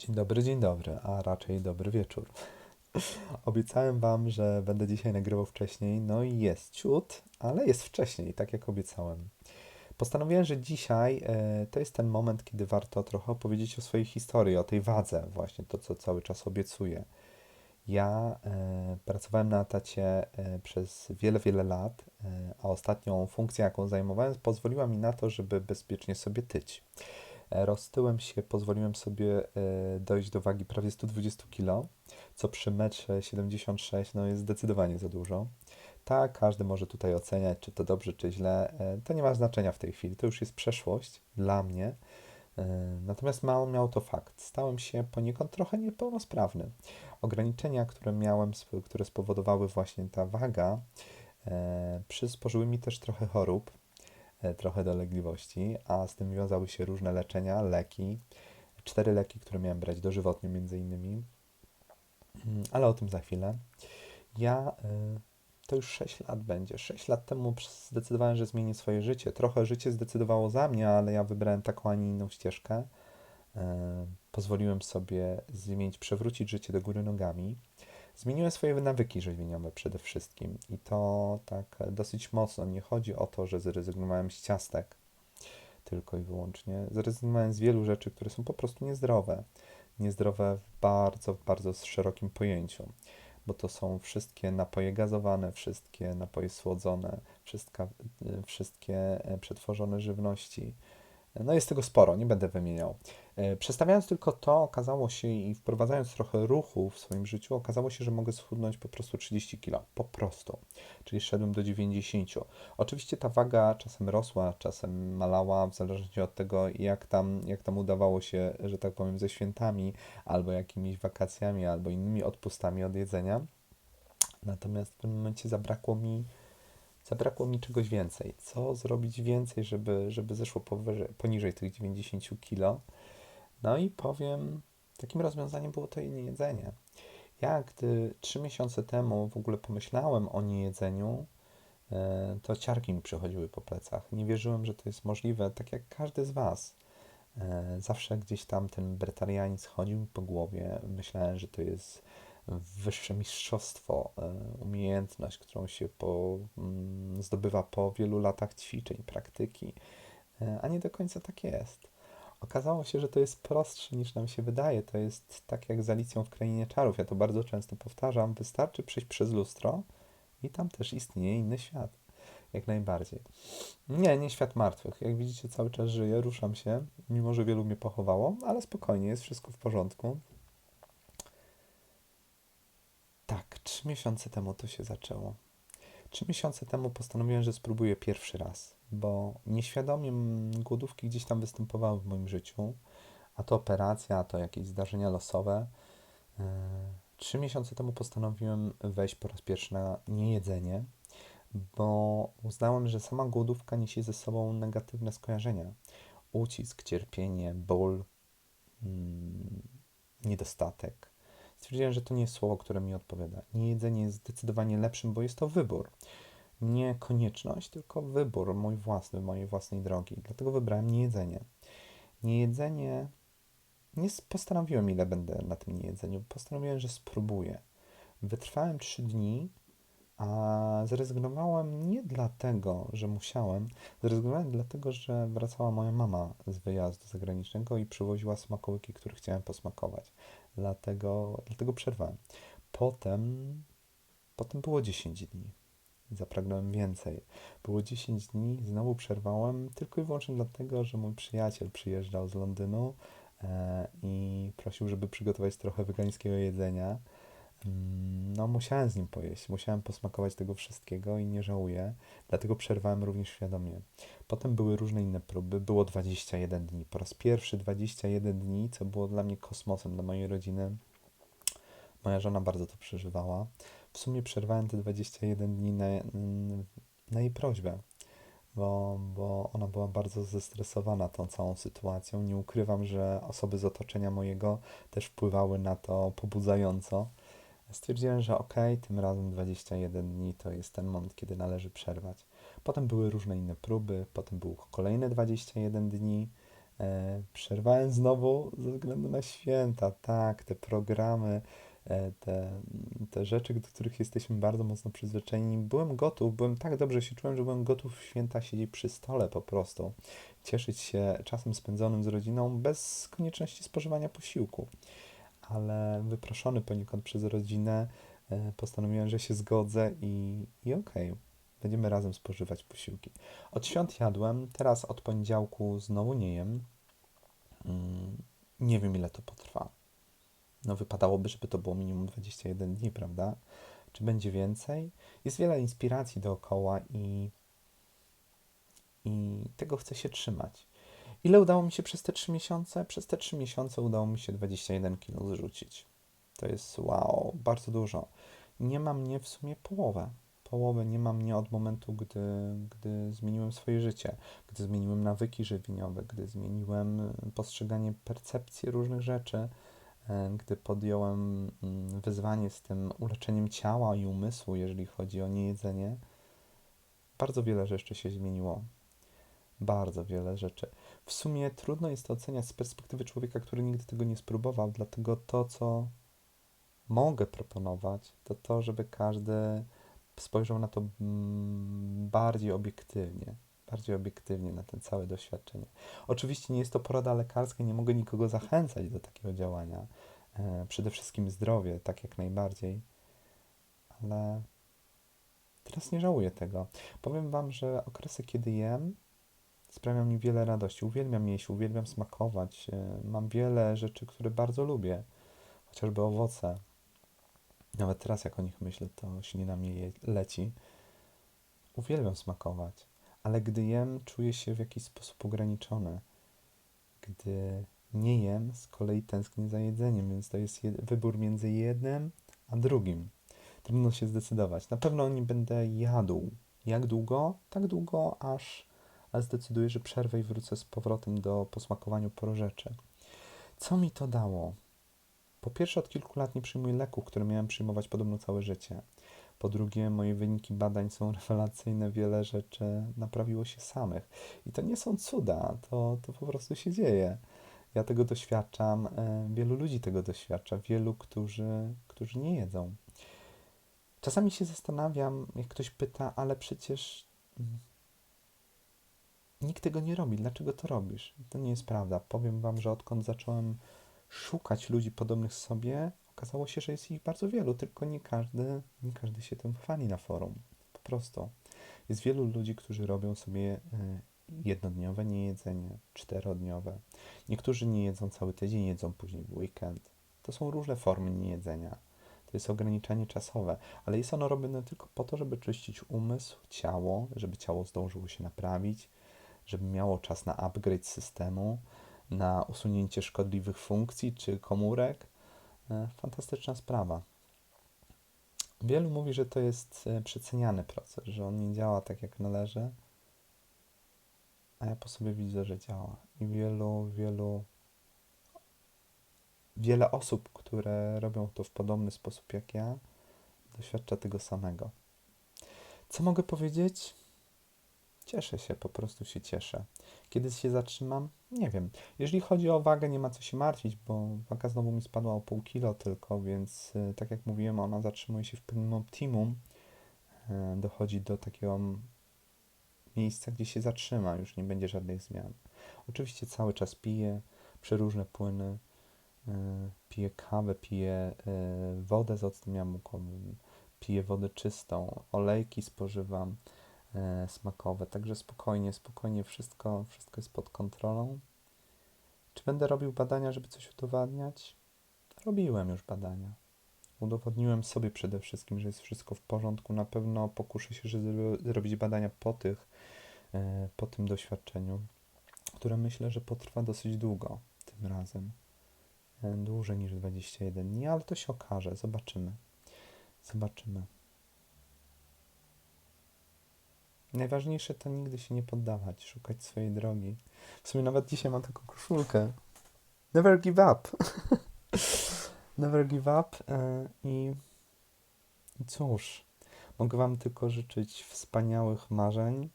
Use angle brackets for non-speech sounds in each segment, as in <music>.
Dzień dobry, dzień dobry, a raczej dobry wieczór. <laughs> Obiecałem Wam, że będę dzisiaj nagrywał wcześniej, no i jest ciut, ale jest wcześniej, tak jak obiecałem. Postanowiłem, że dzisiaj e, to jest ten moment, kiedy warto trochę opowiedzieć o swojej historii, o tej wadze, właśnie to, co cały czas obiecuję. Ja e, pracowałem na etacie e, przez wiele, wiele lat, e, a ostatnią funkcję, jaką zajmowałem, pozwoliła mi na to, żeby bezpiecznie sobie tyć. E, Roztyłem się, pozwoliłem sobie e, dojść do wagi prawie 120 kg, co przy metrze 76 no jest zdecydowanie za dużo. Tak, każdy może tutaj oceniać, czy to dobrze, czy źle. E, To nie ma znaczenia w tej chwili, to już jest przeszłość dla mnie. Natomiast mało miał to fakt. Stałem się poniekąd trochę niepełnosprawny. Ograniczenia, które miałem, które spowodowały właśnie ta waga, przysporzyły mi też trochę chorób trochę dolegliwości, a z tym wiązały się różne leczenia, leki. Cztery leki, które miałem brać dożywotnie między innymi, Mm, ale o tym za chwilę. Ja, y, to już 6 lat będzie. 6 lat temu zdecydowałem, że zmienię swoje życie. Trochę życie zdecydowało za mnie, ale ja wybrałem taką, a nie inną ścieżkę. Y, Pozwoliłem sobie zmienić, przewrócić życie do góry nogami. Zmieniłem swoje nawyki żywieniowe przede wszystkim i to tak dosyć mocno. Nie chodzi o to, że zrezygnowałem z ciastek tylko i wyłącznie. Zrezygnowałem z wielu rzeczy, które są po prostu niezdrowe. Niezdrowe w bardzo, bardzo szerokim pojęciu, bo to są wszystkie napoje gazowane, wszystkie napoje słodzone, wszystka, wszystkie e, przetworzone żywności. No jest tego sporo, nie będę wymieniał. E, Przestawiając tylko to, okazało się i wprowadzając trochę ruchu w swoim życiu, okazało się, że mogę schudnąć po prostu 30 kg. Po prostu. Czyli szedłem do 90. Oczywiście ta waga czasem rosła, czasem malała, w zależności od tego, jak tam, jak tam udawało się, że tak powiem, ze świętami, albo jakimiś wakacjami, albo innymi odpustami od jedzenia. Natomiast w pewnym momencie zabrakło mi zabrakło mi czegoś więcej. Co zrobić więcej, żeby, żeby zeszło powyżej, poniżej tych 90 kg? No i powiem, takim rozwiązaniem było to niejedzenie. Ja, gdy trzy miesiące temu w ogóle pomyślałem o niejedzeniu, e, to ciarki mi przychodziły po plecach. Nie wierzyłem, że to jest możliwe, tak jak każdy z Was. E, Zawsze gdzieś tam ten bretarianizm chodził mi po głowie. Myślałem, że to jest wyższe mistrzostwo, e, umiejętność, którą się po, mm, zdobywa po wielu latach ćwiczeń, praktyki, e, a nie do końca tak jest. Okazało się, że to jest prostsze niż nam się wydaje. To jest tak jak z Alicją w Krainie Czarów. Ja to bardzo często powtarzam. Wystarczy przejść przez lustro i tam też istnieje inny świat. Jak najbardziej. Nie, nie świat martwych. Jak widzicie, cały czas żyję, ruszam się, mimo że wielu mnie pochowało, ale spokojnie, jest wszystko w porządku. Tak, trzy miesiące temu to się zaczęło. Trzy miesiące temu postanowiłem, że spróbuję pierwszy raz, bo nieświadomie głodówki gdzieś tam występowały w moim życiu, a to operacja, a to jakieś zdarzenia losowe. Yy, Trzy miesiące temu postanowiłem wejść po raz pierwszy na niejedzenie, bo uznałem, że sama głodówka niesie ze sobą negatywne skojarzenia. Ucisk, cierpienie, ból, mm, niedostatek. Stwierdziłem, że to nie jest słowo, które mi odpowiada. Niejedzenie jest zdecydowanie lepszym, bo jest to wybór. Nie konieczność, tylko wybór mój własny, mojej własnej drogi. Dlatego wybrałem niejedzenie. Niejedzenie. Nie postanowiłem, ile będę na tym niejedzeniu. Postanowiłem, że spróbuję. Wytrwałem trzy dni, a zrezygnowałem nie dlatego, że musiałem. Zrezygnowałem dlatego, że wracała moja mama z wyjazdu zagranicznego i przywoziła smakołyki, które chciałem posmakować. Dlatego, dlatego przerwałem. Potem, potem było 10 dni. Zapragnąłem więcej. Było 10 dni, znowu przerwałem, tylko i wyłącznie dlatego, że mój przyjaciel przyjeżdżał z Londynu e, i prosił, żeby przygotować trochę wegańskiego jedzenia. Mm, No, musiałem z nim pojeść, musiałem posmakować tego wszystkiego i nie żałuję, dlatego przerwałem również świadomie. Potem były różne inne próby, było 21 dni. Po raz pierwszy 21 dni, co było dla mnie kosmosem, dla mojej rodziny. Moja żona bardzo to przeżywała. W sumie przerwałem te 21 dni na, mm, na jej prośbę, bo, bo ona była bardzo zestresowana tą całą sytuacją. Nie ukrywam, że osoby z otoczenia mojego też wpływały na to pobudzająco. Stwierdziłem, że ok, tym razem 21 dni to jest ten moment, kiedy należy przerwać. Potem były różne inne próby, potem było kolejne 21 dni. E, przerwałem znowu ze względu na święta. Tak, te programy, e, te, te rzeczy, do których jesteśmy bardzo mocno przyzwyczajeni. Byłem gotów, byłem tak dobrze się czułem, że byłem gotów w święta siedzieć przy stole po prostu. Cieszyć się czasem spędzonym z rodziną bez konieczności spożywania posiłku. Ale wyproszony poniekąd przez rodzinę, e, postanowiłem, że się zgodzę i, i okej. Okay Będziemy razem spożywać posiłki. Od świąt jadłem, teraz od poniedziałku znowu nie jem. Mm, nie wiem, ile to potrwa. No, wypadałoby, żeby to było minimum 21 dni, prawda? Czy będzie więcej? Jest wiele inspiracji dookoła i, i tego chcę się trzymać. Ile udało mi się przez te 3 miesiące? Przez te 3 miesiące udało mi się 21 kg zrzucić. To jest wow, bardzo dużo. Nie ma mnie w sumie połowę połowę nie ma mnie od momentu, gdy, gdy zmieniłem swoje życie, gdy zmieniłem nawyki żywieniowe, gdy zmieniłem e, postrzeganie percepcji różnych rzeczy, e, gdy podjąłem mm, wyzwanie z tym uleczeniem ciała i umysłu, jeżeli chodzi o niejedzenie. Bardzo wiele rzeczy się zmieniło. Bardzo wiele rzeczy. W sumie trudno jest to oceniać z perspektywy człowieka, który nigdy tego nie spróbował, dlatego to, co mogę proponować, to to, żeby każdy spojrzał na to mm, bardziej obiektywnie, bardziej obiektywnie na ten całe doświadczenie. Oczywiście nie jest to porada lekarska, nie mogę nikogo zachęcać do takiego działania. E, przede wszystkim zdrowie, tak jak najbardziej, ale teraz nie żałuję tego. Powiem Wam, że okresy, kiedy jem, sprawiają mi wiele radości. Uwielbiam jeść, uwielbiam smakować. E, mam wiele rzeczy, które bardzo lubię, chociażby owoce nawet teraz, jak o nich myślę, to ślina mi leci. Uwielbiam smakować, ale gdy jem, czuję się w jakiś sposób ograniczony. Gdy nie jem, z kolei tęsknię za jedzeniem, więc to jest wybór między jednym a drugim. Trudno się zdecydować. Na pewno nie będę jadł. Jak długo? Tak długo, aż, aż zdecyduję, że przerwę i wrócę z powrotem do posmakowaniu rzeczy. Co mi to dało? Po pierwsze, od kilku lat nie przyjmuję leków, które miałem przyjmować podobno całe życie. Po drugie, moje wyniki badań są <laughs> rewelacyjne, wiele rzeczy naprawiło się samych. I to nie są cuda, to, to po prostu się dzieje. Ja tego doświadczam, e, wielu ludzi tego doświadcza, wielu, którzy, którzy nie jedzą. Czasami się zastanawiam, jak ktoś pyta, ale przecież mm, nikt tego nie robi, dlaczego to robisz? To nie jest prawda. Powiem Wam, że odkąd zacząłem szukać ludzi podobnych sobie, okazało się, że jest ich bardzo wielu, tylko nie każdy, nie każdy się tym chwali na forum. Po prostu. Jest wielu ludzi, którzy robią sobie e, jednodniowe niejedzenie, czterodniowe. Niektórzy nie jedzą cały tydzień, jedzą później w weekend. To są różne formy niejedzenia. To jest ograniczenie czasowe, ale jest ono robione tylko po to, żeby czyścić umysł, ciało, żeby ciało zdążyło się naprawić, żeby miało czas na upgrade systemu, na usunięcie szkodliwych funkcji czy komórek. E, fantastyczna sprawa. Wielu mówi, że to jest e, przeceniany proces, że on nie działa tak jak należy, a ja po sobie widzę, że działa. I wielu, wielu, wiele osób, które robią to w podobny sposób jak ja, doświadcza tego samego. Co mogę powiedzieć? Cieszę się, po prostu się cieszę. Kiedy się zatrzymam? Nie wiem. Jeżeli chodzi o wagę, nie ma co się martwić, bo waga znowu mi spadła o pół kilo tylko, więc y, tak jak mówiłem, ona zatrzymuje się w pewnym optimum. Y, dochodzi do takiego miejsca, gdzie się zatrzyma, już nie będzie żadnych zmian. Oczywiście cały czas piję przeróżne płyny, y, piję kawę, piję wodę z octem jabłkowym, piję wodę czystą, olejki spożywam e, smakowe. Także spokojnie, spokojnie, wszystko, wszystko jest pod kontrolą. Czy będę robił badania, żeby coś udowadniać? Robiłem już badania. Udowodniłem sobie przede wszystkim, że jest wszystko w porządku. Na pewno pokuszę się, żeby zrobić badania po tych, e, po tym doświadczeniu, które myślę, że potrwa dosyć długo tym razem. E, dłużej niż 21 dni, ale to się okaże. Zobaczymy. Zobaczymy. Najważniejsze to nigdy się nie poddawać, szukać swojej drogi. W sumie nawet dzisiaj mam taką koszulkę. Never give up. <laughs> Never give up. E, I, I cóż, mogę Wam tylko życzyć wspaniałych marzeń,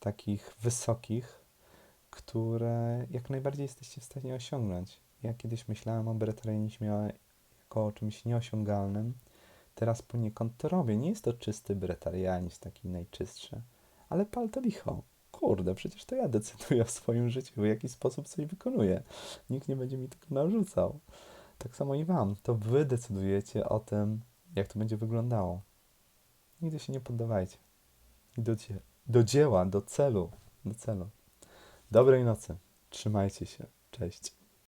takich wysokich, które jak najbardziej jesteście w stanie osiągnąć. Ja kiedyś myślałem o bretarianizmie jako o czymś nieosiągalnym. Teraz poniekąd to robię. Nie jest to czysty bretarianizm, taki najczystszy, ale pal to licho. Kurde, przecież to ja decyduję o swoim życiu, w jaki sposób coś wykonuję. Nikt nie będzie mi tego narzucał. Tak samo i wam. To wy decydujecie o tym, jak to będzie wyglądało. Nigdy się nie poddawajcie. I do, dzie- do dzieła, do celu. Do celu. Dobrej nocy. Trzymajcie się. Cześć.